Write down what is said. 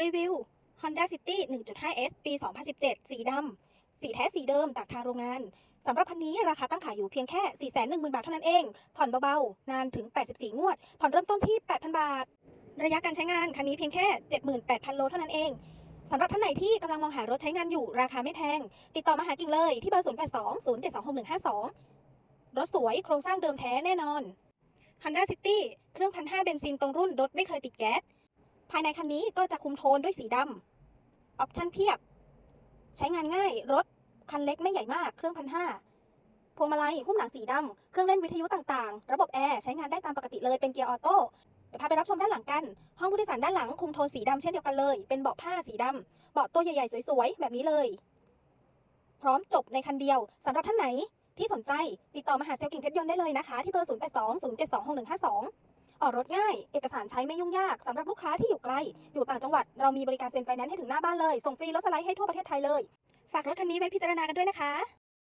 รีวิว Honda City 1.5S ปี 2017 สีดำ สีแท้สีเดิมจากทางโรงงาน สำหรับคันนี้ราคาตั้งขายอยู่เพียงแค่ 410,000 บาทเท่านั้นเอง ผ่อนเบาๆ นานถึง 84 งวด ผ่อนเริ่มต้นที่ 8,000 บาท ระยะการใช้งานคันนี้เพียงแค่ 78,000 โลเท่านั้นเองสำหรับท่านไหนที่กำลังมองหารถใช้งานอยู่ราคาไม่แพง ติดต่อมาหากิ่งเลยที่เบอร์ 0820726152 รถสวยโครงสร้างเดิมแท้แน่นอน Honda City เครื่องพันห้าเบนซินตรงรุ่นรถไม่เคยติดแก๊ส ภายในคันนี้ก็จะคุมโทนด้วยสีดำออปชั่นเพียบ ใช้งานง่าย รถ คันเล็กไม่ใหญ่มาก เครื่องพันห้าพวงมาลัยหุ้มหนังสีดำเครื่องเล่นวิทยุต่างๆ ระบบแอร์ใช้งานได้ตามปกติเลยเป็นเกียร์ออโต้เดี๋ยวพาไปรับชมด้านหลังกัน ห้องผู้โดยสารด้านหลังคุมโทนสีดำเช่นเดียวกันเลย เป็นเบาะผ้าสีดำเบาะตัวใหญ่ๆสวยๆแบบนี้เลย พร้อมจบในคันเดียวสำหรับท่านไหนที่สนใจติดต่อมาหาเซลกิ่งเพชรยนต์ได้เลยนะคะ ที่เบอร์ 0820726152 ออกรถง่าย เอกสารใช้ไม่ยุ่งยากสำหรับลูกค้าที่อยู่ไกล อยู่ต่างจังหวัด เรามีบริการเซ็นไฟแนนซ์ให้ถึงหน้าบ้านเลย ส่งฟรีรถสไลด์ให้ทั่วประเทศไทยเลย ฝากรถคันนี้ไว้พิจารณากันด้วยนะคะ